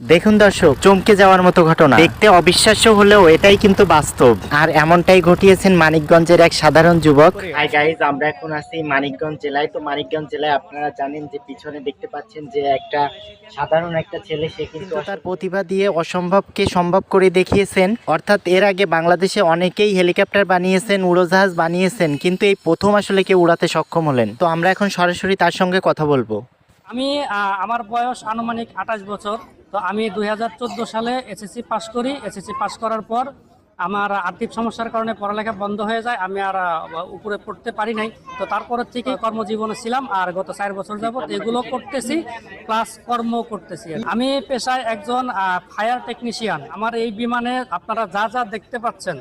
দেখুন দর্শক চমকে যাওয়ার মতো ঘটনা। দেখতে অবিশ্বাস্য হলেও এটাই কিন্তু বাস্তব। আর এমনটাই ঘটিয়েছেন মানিকগঞ্জের এক সাধারণ যুবক। হাই গাইজ আমরা এখন আছি মানিকগঞ্জ জেলায়। তো মানিকগঞ্জ জেলায় আপনারা জানেন যে পিছনে দেখতে পাচ্ছেন যে একটা সাধারণ একটা ছেলে সে কিন্তু তার প্রতিভা দিয়ে অসম্ভবকে সম্ভব করে দেখিয়েছেন। অর্থাৎ এর আগে বাংলাদেশে অনেকেই হেলিকপ্টার বানিয়েছেন উড়োজাহাজ বানিয়েছেন কিন্তু এই প্রথম আসলে কেউ উড়াতে সক্ষম হলেন। তো আমরা এখন সরাসরি তার সঙ্গে কথা বলব। আমি আহ, আমার বয়স আনুমানিক আঠাশ বছর। তো আমি দু হাজার চোদ্দ সালে এসএসসি পাশ করি। এসএসসি পাশ করার পর আমার আর্থিক সমস্যার কারণে পড়ালেখা বন্ধ হয়ে যায়, আমি আর উপরে পড়তে পারি নাই। তো তারপরের থেকে কর্মজীবনে ছিলাম আর গত চার বছর যাবত এগুলো করতেছি প্লাস কর্ম করতেছি। আমি পেশায় একজন ফায়ার টেকনিশিয়ান আমার এই বিমানে আপনারা যা যা দেখতে পাচ্ছেন,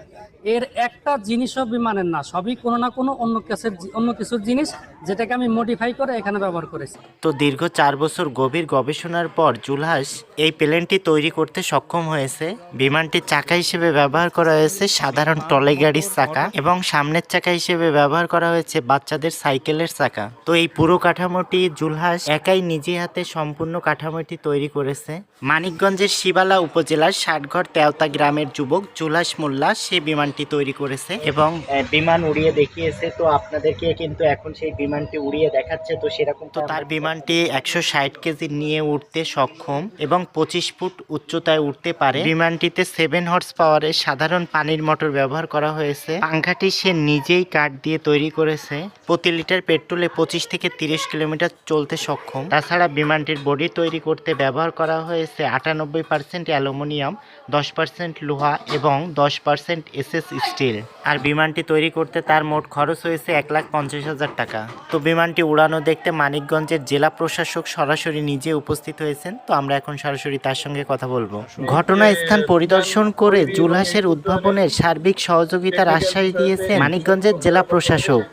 এর একটা জিনিসও বিমানের না, সবই কোনো না কোনো অন্য কিছুর অন্য কিছুর জিনিস যেটাকে আমি মডিফাই করে এখানে ব্যবহার করেছি। তো দীর্ঘ চার বছর গভীর গবেষণার পর জুলহাস এই প্লেনটি তৈরি করতে সক্ষম হয়েছে। বিমানটির চাকা হিসেবে ব্যবহার করা হয়েছে সাধারণ টলে গাড়ির চাকা এবং সামনের চাকা হিসেবে ব্যবহার করা হয়েছে বাচ্চাদের সাইকেলের চাকা। তো এই পুরো কাঠামোটি জুলহাস একাই নিজে হাতে সম্পূর্ণ কাঠামোটি তৈরি করেছে। মানিকগঞ্জের শিবালা উপজেলার ষাটঘর তেওতা গ্রামের যুবক জুলহাস মোল্লা সে বিমানটি তৈরি করেছে এবং বিমান উড়িয়ে দেখিয়েছে। তো আপনাদেরকে কিন্তু এখন সেই বিমানটি উড়িয়ে দেখাচ্ছে। তো সেরকম তো তার বিমানটি একশো ষাট কেজি নিয়ে উঠতে সক্ষম এবং পঁচিশ ফুট উচ্চতায় উঠতে পারে। বিমানটিতে সেভেন হর্স পাওয়ারের সাধারণ পানির মোটর ব্যবহার করা হয়েছে। পাংখাটি সে নিজেই কাঠ দিয়ে তৈরি করেছে। প্রতি লিটার পেট্রোলে পঁচিশ থেকে তিরিশ কিলোমিটার চলতে সক্ষম। তাছাড়া বিমানটির বডি তৈরি করতে ব্যবহার করা হয়েছে আটানব্বই পার্সেন্ট অ্যালুমিনিয়াম, দশ পার্সেন্ট লোহা এবং দশ পার্সেন্ট এসএস স্টিল। আর বিমানটি তৈরি করতে তার মোট খরচ হয়েছে এক লাখ পঞ্চাশ হাজার টাকা। তো বিমানটি উড়ানো দেখতে মানিকগঞ্জের জেলা প্রশাসক সরাসরি নিজে উপস্থিত হয়েছেন। তো আমরা এখন সরাসরি তার সঙ্গে কথা বলব। ঘটনাস্থান পরিদর্শন করে জুলহাসের উদ্ভাবনের সার্বিক সহযোগিতার আশ্বাস দিয়েছেন মানিকগঞ্জের জেলা প্রশাসক।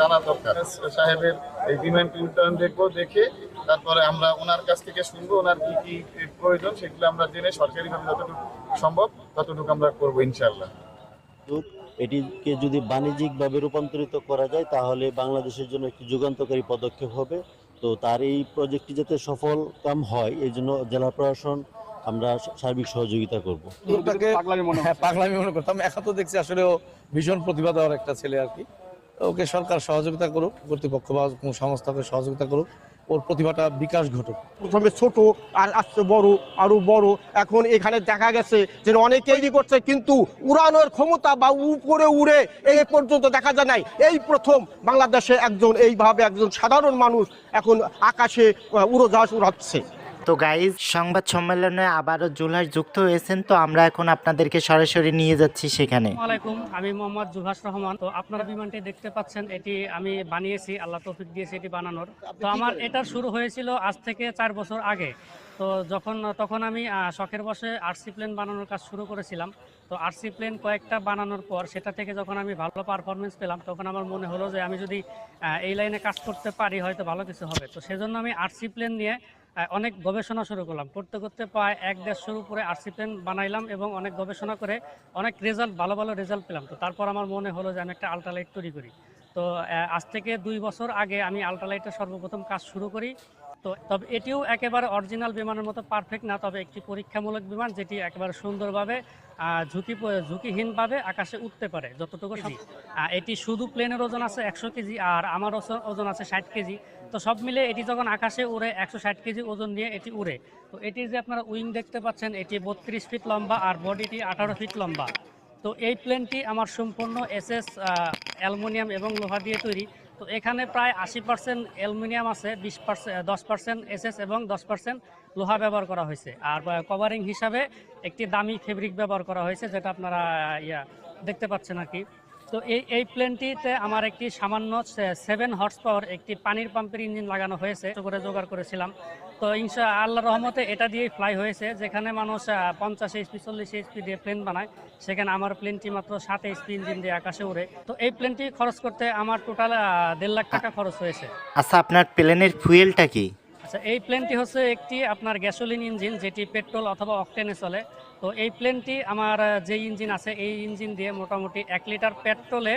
জানা দরকার সাহেবের এই বিমানটি উন্নয়ন দেখব দেখে তারপরে আমরা ওনার কাছ থেকে শুনব ওনার কি কি প্রয়োজন সেগুলো আমরা জেনে সরকারিভাবে যতটুকু সম্ভব ততটুকু আমরা করব ইনশাল্লাহ এটিকে যদি বাণিজ্যিকভাবে রূপান্তরিত করা যায় তাহলে বাংলাদেশের জন্য একটি যুগান্তকারী পদক্ষেপ হবে। তো তার এই প্রজেক্টটি যাতে সফল কাম হয় এই জন্য জেলা প্রশাসন আমরা সার্বিক সহযোগিতা করব। হ্যাঁ পাগলামি মনে করতাম। এখন তো দেখছি আসলে ও ভীষণ প্রতিভা দেওয়ার একটা ছেলে আর কি। ওকে সরকার সহযোগিতা করুক কর্তৃপক্ষ বা কোনো সংস্থাকে সহযোগিতা করুক ওর প্রতিভাটা বিকাশ ঘটুক। প্রথমে ছোট আর আসছে বড় আরও বড়। এখন এখানে দেখা গেছে যে অনেকেই করছে কিন্তু উড়ানোর ক্ষমতা বা উপরে উড়ে এই পর্যন্ত দেখা যায় নাই। এই প্রথম বাংলাদেশে একজন এইভাবে একজন সাধারণ মানুষ এখন আকাশে উড়োজাহাজ উড়াচ্ছে। তো গাইজ সংবাদ সম্মেলনে আবারও জুলহাস যুক্ত হয়েছেন তো আমরা এখন আপনাদেরকে সরাসরি নিয়ে যাচ্ছি সেখানে। আমি মোহাম্মদ জুভাস রহমান। তো আপনারা বিমানটি দেখতে পাচ্ছেন এটি আমি বানিয়েছি আল্লাহ তৌফিক দিয়েছি এটি বানানোর। তো আমার এটা শুরু হয়েছিল আজ থেকে চার বছর আগে। তো যখন তখন আমি শখের বসে আরসি প্লেন বানানোর কাজ শুরু করেছিলাম। তো আরসি প্লেন কয়েকটা বানানোর পর সেটা থেকে যখন আমি ভালো পারফরমেন্স পেলাম তখন আমার মনে হলো যে আমি যদি এই লাইনে কাজ করতে পারি হয়তো ভালো কিছু হবে। তো সেজন্য আমি আরসি প্লেন নিয়ে অনেক গবেষণা শুরু করলাম। করতে করতে প্রায় এক দেড়শোর উপরে আরসি পেন বানাইলাম এবং অনেক গবেষণা করে অনেক রেজাল্ট ভালো ভালো রেজাল্ট পেলাম। তো তারপর আমার মনে হলো যে আমি একটা আল্ট্রালাইট তৈরি করি। তো আজ থেকে দুই বছর আগে আমি আল্ট্রালাইটের সর্বপ্রথম কাজ শুরু করি। তো তবে এটিও একেবারে অরিজিনাল বিমানের মতো পারফেক্ট না তবে একটি পরীক্ষামূলক বিমান যেটি একেবারে সুন্দরভাবে ঝুঁকি ঝুঁকিহীনভাবে আকাশে উঠতে পারে। যতটুকু। এটি শুধু প্লেনের ওজন আছে একশো কেজি আর আমার ওজন- ওজন আছে ষাট কেজি। তো সব মিলে এটি যখন আকাশে উড়ে একশো ষাট কেজি ওজন নিয়ে এটি উড়ে তো এটির যে আপনারা উইং দেখতে পাচ্ছেন এটি বত্রিশ ফিট লম্বা আর বডিটি আঠারো ফিট লম্বা। তো এই প্লেনটি আমার সম্পূর্ণ এসএস অ্যালুমিনিয়াম এবং লোহা দিয়ে তৈরি। তো এখানে প্রায় আশি পার্সেন্ট অ্যালুমিনিয়াম আছে, বিশ পার্সেন্ট দশ পার্সেন্ট এসএস এবং দশ পার্সেন্ট লোহা ব্যবহার করা হয়েছে। আর কভারিং হিসাবে একটি দামি ফেব্রিক ব্যবহার করা হয়েছে, যেটা আপনারা ইয়া, দেখতে পাচ্ছেন আর কি। তো এই এই প্লেনটিতে আমার একটি সামান্য সেভেন হর্স পাওয়ার একটি পানির পাম্পের ইঞ্জিন লাগানো হয়েছে। করে জোগাড় করেছিলাম। তো ইনশা আল্লাহ রহমতে এটা দিয়েই ফ্লাই হয়েছে। যেখানে মানুষ পঞ্চাশ এইচপি চল্লিশ এইচপি দিয়ে প্লেন বানায়, সেখানে আমার প্লেনটি মাত্র সাত এইচপি ইঞ্জিন দিয়ে আকাশে উড়ে। তো এই প্লেনটি খরচ করতে আমার টোটাল দেড় লাখ টাকা খরচ হয়েছে। আচ্ছা আপনার প্লেনের ফুয়েলটা কি? আচ্ছা এই প্লেনটি হচ্ছে একটি আপনার গ্যাসোলিন ইঞ্জিন যেটি পেট্রোল অথবা অকটেনে চলে। তো এই প্লেনটি আমার যে ইঞ্জিন আছে এই ইঞ্জিন দিয়ে মোটামুটি এক লিটার পেট্রোলে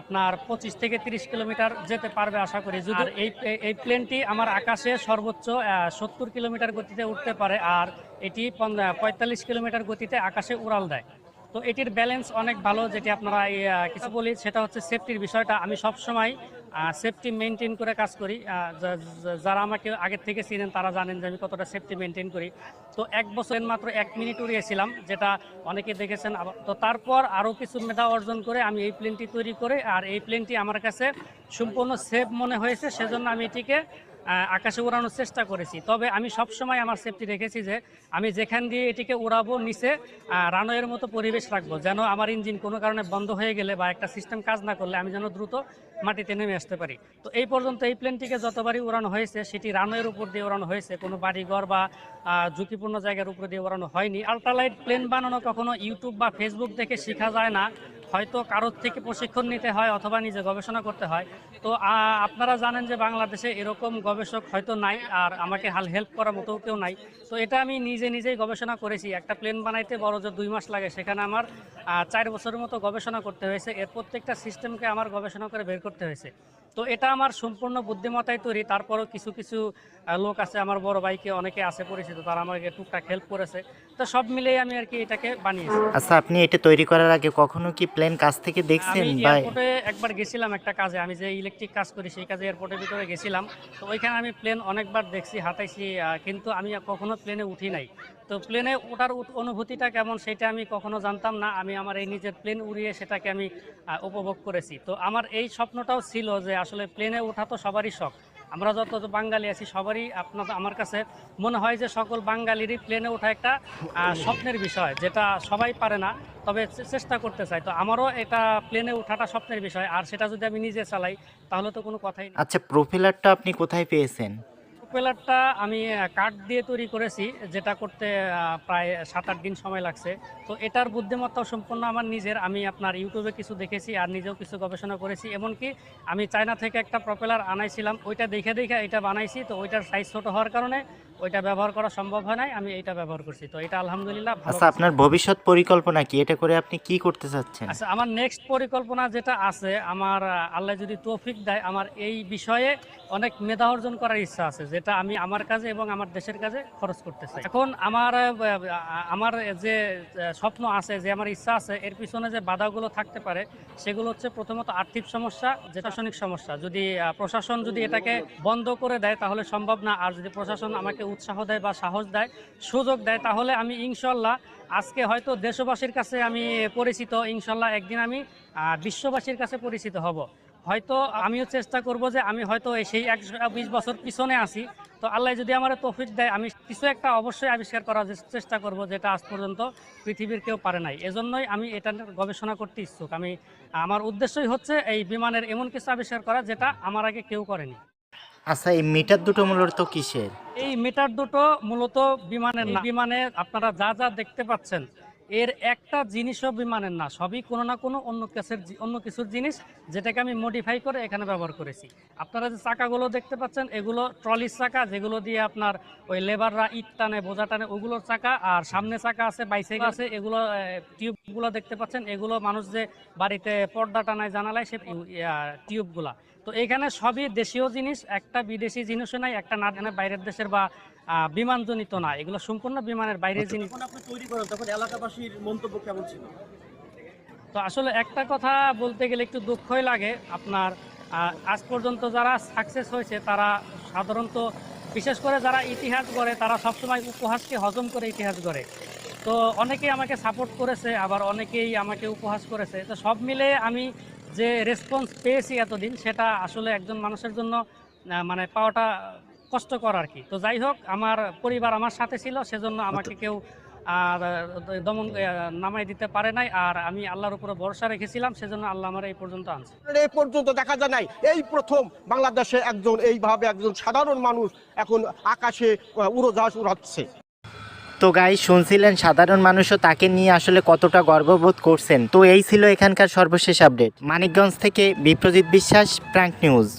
আপনার পঁচিশ থেকে তিরিশ কিলোমিটার যেতে পারবে আশা করি। যদি এই এই প্লেনটি আমার আকাশে সর্বোচ্চ সত্তর কিলোমিটার গতিতে উঠতে পারে আর এটি পঁয়তাল্লিশ কিলোমিটার গতিতে আকাশে উড়াল দেয়। তো এটির ব্যালেন্স অনেক ভালো যেটি আপনারা কিছু বলি, সেটা হচ্ছে সেফটির বিষয়টা। আমি সবসময় সেফটি মেনটেন করে কাজ করি। যারা আমাকে আগের থেকে চিনেন, তারা জানেন যে আমি কতটা সেফটি মেনটেন করি। তো এক বছর মাত্র এক মিনিট উড়িয়েছিলাম, যেটা অনেকে দেখেছেন। তো তারপর আরও কিছু মেধা অর্জন করে আমি এই প্লেনটি তৈরি করে, আর এই প্লেনটি আমার কাছে সম্পূর্ণ সেফ মনে হয়েছে। সেজন্য আমি এটিকে আকাশে উড়ানোর চেষ্টা করেছি। তবে আমি সবসময় আমার সেফটি রেখেছি যে আমি যেখান দিয়ে এটিকে উড়াবো, নিচে রানওয়ের মতো পরিবেশ রাখব, যেন আমার ইঞ্জিন কোনো কারণে বন্ধ হয়ে গেলে বা একটা সিস্টেম কাজ না করলে আমি যেন দ্রুত মাটিতে নেমে আসতে পারি। তো এই পর্যন্ত এই প্লেনটিকে যতবারই উড়ানো হয়েছে, সেটি রানওয়ের উপর দিয়ে উড়ানো হয়েছে, কোনো বাড়িঘর বা ঝুঁকিপূর্ণ জায়গার উপর দিয়ে উড়ানো হয়নি। আল্ট্রালাইট প্লেন বানানো কখনো ইউটিউব বা ফেসবুক দেখে শেখা যায় না। হয়তো কারোর থেকে প্রশিক্ষণ নিতে হয় অথবা নিজে গবেষণা করতে হয়। তো আপনারা জানেন যে বাংলাদেশে এরকম গবেষক হয়তো নাই আর আমাকে হাল হেল্প করার মতো কেউ নাই। তো, এটা আমি নিজে নিজেই গবেষণা করেছি। একটা প্লেন বানাইতে বড় যে দুই মাস লাগে, সেখানে আমার চার বছরের মতো গবেষণা করতে হয়েছে। এর প্রত্যেকটা সিস্টেমকে আমার গবেষণা করে বের করতে হয়েছে। তো এটা আমার সম্পূর্ণ বুদ্ধিমত্তায় তৈরি। তারপরও কিছু কিছু লোক আছে আমার বড় ভাইকে অনেকে আছে পরিচিত তারা আমাকে টুকটাক হেল্প করেছে। তো সব মিলিয়ে আমি আর কি এটাকে বানিয়েছি। আচ্ছা আপনি এটা তৈরি করার আগে কখনো কি প্লেন কাছ থেকে দেখছেন আমি এয়ারপোর্টে একবার গেছিলাম একটা কাজে আমি যে ইলেকট্রিক কাজ করি সেই কাজে এয়ারপোর্টের ভিতরে গেছিলাম। তো ওইখানে আমি প্লেন অনেকবার দেখছি হাতাইছি কিন্তু আমি কখনো প্লেনে উঠি নাই। তো প্লেনে ওঠার অনুভূতিটা কেমন সেটা আমি কখনো জানতাম না। আমি আমার এই নিজের প্লেন উড়িয়ে সেটাকে আমি উপভোগ করেছি। তো আমার এই স্বপ্নটাও ছিল যে আসলে প্লেনে ওঠা তো সবারই শখ। আমরা যত বাঙালি আছি সবারই আপনার আমার কাছে মনে হয় যে সকল বাঙালিরই প্লেনে ওঠা একটা স্বপ্নের বিষয়, যেটা সবাই পারে না, তবে চেষ্টা করতে চাই তো আমারও এটা প্লেনে ওঠাটা স্বপ্নের বিষয়। আর সেটা যদি আমি নিজে চালাই, তাহলে তো কোনো কথাই আচ্ছা প্রোফেলারটা আপনি কোথায় পেয়েছেন? প্রপেলারটা আমি কাঠ দিয়ে তৈরি করেছি, যেটা করতে প্রায় সাত আট দিন সময় লাগছে। তো এটার বুদ্ধিমত্তাও সম্পূর্ণ আমার নিজের। আমি আপনার ইউটিউবে কিছু দেখেছি আর নিজেও কিছু গবেষণা করেছি। এমনকি আমি চায়না থেকে একটা প্রপেলার আনাইছিলাম। ওইটা দেখে দেখে এটা বানাইছি। তো ওইটার সাইজ ছোটো হওয়ার কারণে ওইটা ব্যবহার করা সম্ভব হয় নাই আমি এইটা ব্যবহার করছি। তো এটা আলহামদুলিল্লাহ আচ্ছা আপনার ভবিষ্যৎ পরিকল্পনা কি? এটা করে আপনি কি করতে চাচ্ছেন? আচ্ছা আমার নেক্সট পরিকল্পনা যেটা আছে আমার আল্লাহ যদি তৌফিক দেয় আমার এই বিষয়ে অনেক মেধা অর্জন করার ইচ্ছা আছে যেটা আমি আমার কাজে এবং আমার দেশের কাজে খরচ করতে চাই। এখন আমার আমার যে স্বপ্ন আছে যে আমার ইচ্ছা আছে এর পিছনে যে বাধাগুলো থাকতে পারে সেগুলো হচ্ছে প্রথমত আর্থিক সমস্যা যে প্রশাসনিক সমস্যা। যদি প্রশাসন যদি এটাকে বন্ধ করে দেয় তাহলে সম্ভব না। আর যদি প্রশাসন আমাকে উৎসাহ দেয় বা সাহস দেয়, সুযোগ দেয়, তাহলে আমি ইনশাল্লাহ আজকে হয়তো দেশবাসীর কাছে আমি পরিচিত, ইনশাল্লাহ একদিন আমি বিশ্ববাসীর কাছে পরিচিত হব। হয়তো আমিও চেষ্টা করব যে আমি হয়তো সেই একশো বিশ বছর পিছনে আছি। তো আল্লাহ যদি আমার তৌফিক দেয়, আমি কিছু একটা অবশ্যই আবিষ্কার করার চেষ্টা করব যেটা আজ পর্যন্ত পৃথিবীর কেউ পারে নাই। এজন্যই আমি এটা গবেষণা করতে ইচ্ছুক। আমি, আমার উদ্দেশ্যই হচ্ছে এই বিমানের এমন কিছু আবিষ্কার করা যেটা আমার আগে কেউ করেনি। আচ্ছা এই মিটার দুটো মূলত কিসের? এই মিটার দুটো মূলত বিমানের না। বিমানে আপনারা যা যা দেখতে পাচ্ছেন, এর একটা জিনিসও বিমানের না। সবই কোনো না কোনো অন্য কিছুর জি- অন্য কিছুর জিনিস যেটাকে আমি মডিফাই করে এখানে ব্যবহার করেছি। আপনারা যে চাকাগুলো দেখতে পাচ্ছেন, এগুলো ট্রলির চাকা, যেগুলো দিয়ে আপনার ওই লেবাররা ইট টানে, বোঝা টানে, ওগুলোর চাকা। আর সামনে চাকা আছে বাইসাইকেল আছে, এগুলো টিউবগুলো দেখতে পাচ্ছেন। এগুলো মানুষ যে বাড়িতে পর্দা টানায়, জানালায় সে টিউবগুলা তো এখানে সবই দেশীয় জিনিস একটা বিদেশি জিনিসও নাই একটা না জানে বাইরের দেশের বা বিমানজনিত না এগুলো সম্পূর্ণ বিমানের বাইরের জিনিস। তৈরি করেন তখন এলাকাবাসীর মন্তব্য কেমন ছিল? তো আসলে একটা কথা বলতে গেলে একটু দুঃখই লাগে। আপনার আজ পর্যন্ত যারা সাকসেস হয়েছে তারা সাধারণত বিশেষ করে যারা ইতিহাস গড়ে তারা সবসময় উপহাসকে হজম করে ইতিহাস গড়ে। তো অনেকেই আমাকে সাপোর্ট করেছে আবার অনেকেই আমাকে উপহাস করেছে। তো সব মিলে আমি যে রেসপন্স পেয়েছি এতদিন সেটা আসলে একজন মানুষের জন্য মানে পাওয়াটা কষ্টকর আর কি। তো যাই হোক আমার পরিবার আমার সাথে ছিল সেজন্য আমাকে কেউ আর দমন নামাই দিতে পারে নাই আর আমি আল্লাহর উপরে ভরসা রেখেছিলাম সেজন্য আল্লাহ আমার এই পর্যন্ত আনছে। এই পর্যন্ত দেখা যায় নাই এই প্রথম বাংলাদেশে একজন এইভাবে একজন সাধারণ মানুষ এখন আকাশে উড়োজাহাজ উড়াচ্ছে। তো গাই শুনছিলেন সাধারণ মানুষও তাকে নিয়ে আসলে কতটা গর্ববোধ করছেন। তো এই ছিল এখানকার সর্বশেষ আপডেট মানিকগঞ্জ থেকে বিপ্রজিৎ বিশ্বাস প্র্যাঙ্ক নিউজ